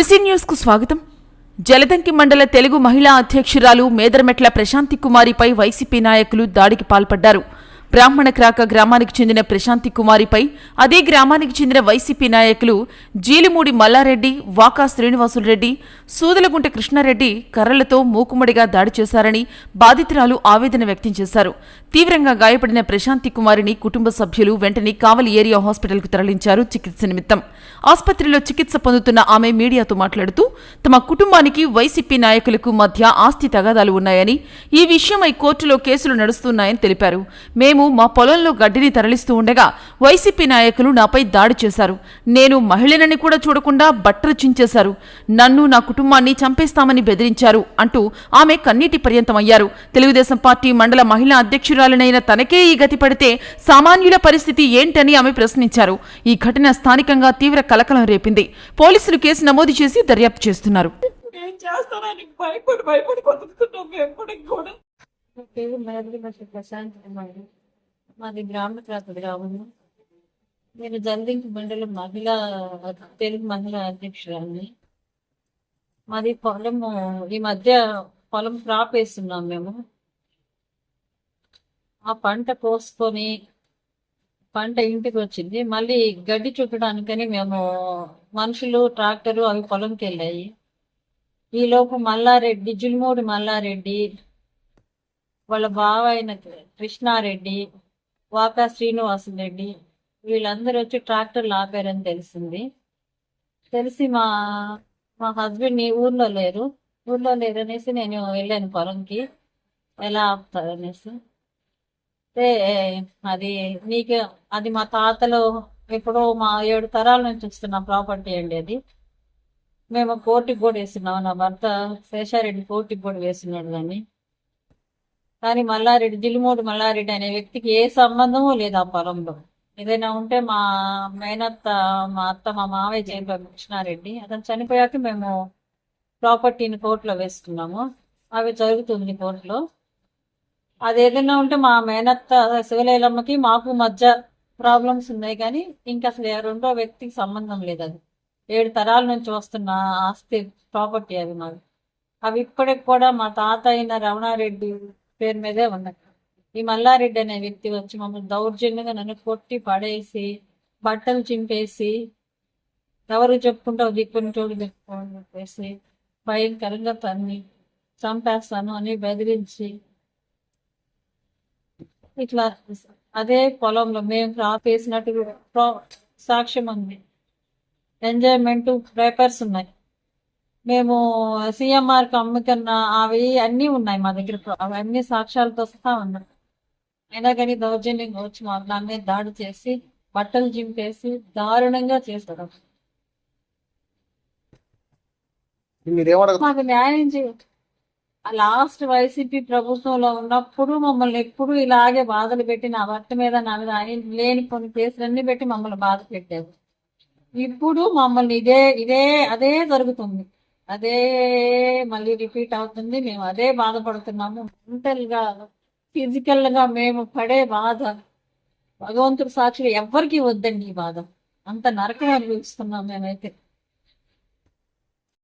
తులసి న్యూస్కు స్వాగతం. జలదంకి మండల తెలుగు మహిళా అధ్యక్షురాలు మేదరమెట్ల ప్రశాంతి కుమారిపై వైసీపీ నాయకులు దాడికి పాల్పడ్డారు. బ్రాహ్మణ క్రాక గ్రామానికి చెందిన ప్రశాంతి కుమారిపై అదే గ్రామానికి చెందిన వైసీపీ నాయకులు జీలిమూడి మల్లారెడ్డి వాకా శ్రీనివాసులరెడ్డి సూదలగుంట కృష్ణారెడ్డి కర్రలతో మూకుమ్మడిగా దాడి చేశారని బాధితురాలు ఆవేదన వ్యక్తం చేశారు. తీవ్రంగా గాయపడిన ప్రశాంతి కుమారిని కుటుంబ సభ్యులు వెంటనే కావలి ఏరియా హాస్పిటల్కు తరలించారు చికిత్స నిమిత్తం. ఆసుపత్రిలో చికిత్స పొందుతున్న ఆమె మీడియాతో మాట్లాడుతూ తమ కుటుంబానికి వైసీపీ నాయకులకు మధ్య ఆస్తి తగాదాలు ఉన్నాయని ఈ విషయమై కోర్టులో కేసులు నడుస్తున్నాయని తెలిపారు. మేము మా పొలంలో గడ్డిని తరలిస్తూ ఉండగా వైసీపీ నాయకులు నాపై దాడి చేశారు. నేను మహిళనని కూడా చూడకుండా బట్టలు చించేశారు. నన్ను నా కుటుంబాన్ని చంపేస్తామని బెదిరించారు అంటూ ఆమె కన్నీటి పర్యంతమయ్యారు. తెలుగుదేశం పార్టీ మండల మహిళా అధ్యక్షురాలనైన తనకే ఈ గతి పడితే సామాన్యుల పరిస్థితి ఏంటని ఆమె ప్రశ్నించారు. ఈ ఘటన స్థానికంగా తీవ్ర కలకలం రేపింది. పోలీసులు కేసు నమోదు చేసి దర్యాప్తు చేస్తున్నారు. ఏం చేస్తానని భయపడి భయపడి కొనుక్కున్నాం మేము కూడా కూడా మాది గ్రామ ప్రాంత గ్రామము నేను జల్దింకి మండలం మహిళా తెలుగు మహిళా అధ్యక్షురాన్ని మాది పొలము ఈ మధ్య పొలం క్రాప్ వేస్తున్నాం మేము. ఆ పంట కోసుకొని పంట ఇంటికి వచ్చింది. మళ్ళీ గడ్డి చుట్టడానికని మేము మనుషులు ట్రాక్టరు అవి పొలంకి వెళ్ళాయి. ఈలోపు మల్లారెడ్డి జుల్మూడి మల్లారెడ్డి వాళ్ళ బావ అయిన కృష్ణారెడ్డి వాకా శ్రీనివాసరెడ్డి వీళ్ళందరూ వచ్చి ట్రాక్టర్లు ఆపారని తెలిసింది. తెలిసి మా మా హస్బెండ్ ఊర్లో లేరు. ఊర్లో లేరు అనేసి నేను వెళ్ళాను పొలంకి. ఎలా ఆపుతారనేసి. అయితే అది నీకు అది మా తాతలో ఎప్పుడో మా ఏడు తరాల నుంచి వస్తున్న ప్రాపర్టీ అండి అది. మేము కోర్టుకి కూడా వేస్తున్నాం. నా భర్త శేషారెడ్డి కోర్టుకి కూడా వేస్తున్నాడు దాన్ని. కానీ మల్లారెడ్డి జిల్లిమూడి మల్లారెడ్డి అనే వ్యక్తికి ఏ సంబంధము లేదు ఆ పొలంలో. ఏదైనా ఉంటే మా మేనత్త మా అత్త మా మావయ్య చేరిపోయి కృష్ణారెడ్డి అతను చనిపోయాక మేము ప్రాపర్టీని కోర్టులో వేసుకున్నాము. అవి జరుగుతుంది కోర్టులో. అది ఏదైనా ఉంటే మా మేనత్త శివలేలమ్మకి మాకు మధ్య ప్రాబ్లమ్స్ ఉన్నాయి కానీ ఇంకా అసలు రెండో వ్యక్తికి సంబంధం లేదు అది. ఏడు తరాల నుంచి వస్తున్న ఆస్తి ప్రాపర్టీ అవి మాది. అవి ఇప్పటికి కూడా మా తాత అయిన రమణారెడ్డి పేరు మీదే ఉన్నట్టు ఈ మల్లారెడ్డి అనే వ్యక్తి వచ్చి మమ్మల్ని దౌర్జన్యంగా నన్ను కొట్టి పడేసి బట్టలు చింపేసి ఎవరు చెప్పుకుంటావు దిక్కుని చోటు చెప్పుకోని చెప్పేసి భయంకరంగా తన్ని చంపేస్తాను అని బెదిరించి ఇట్లా అదే పొలంలో మేము క్రాప్ వేసినట్టు సాక్ష్యం ఉంది. ఎంజాయ్మెంట్ పేపర్స్ ఉన్నాయి. మేము సిఎంఆర్కి అమ్ముకున్న అవి అన్నీ ఉన్నాయి మా దగ్గర. అవన్నీ సాక్ష్యాలతో సహా ఉన్నాయి. అయినా కానీ దౌర్జన్యంగా వచ్చి మా నా మీద దాడి చేసి బట్టలు చింపేసి దారుణంగా చేశారు. మాకు న్యాయం చేయండి లాస్ట్ వైసీపీ ప్రభుత్వంలో ఉన్నప్పుడు మమ్మల్ని ఎప్పుడు ఇలాగే బాధలు పెట్టి నా భర్త మీద నా మీద లేని కొన్ని కేసులన్నీ పెట్టి మమ్మల్ని బాధ పెట్టారు. ఇప్పుడు మమ్మల్ని ఇదే ఇదే అదే జరుగుతుంది. అదే మళ్ళీ రిపీట్ అవుతుంది. మేము అదే బాధపడుతున్నాము. మెంటల్గా ఫిజికల్గా మేము పడే బాధ. భగవంతుడు సాక్షిగా ఎవ్వరికి వద్దండి ఈ బాధ. అంత నరకం అనుభవిస్తున్నాం మేమైతే.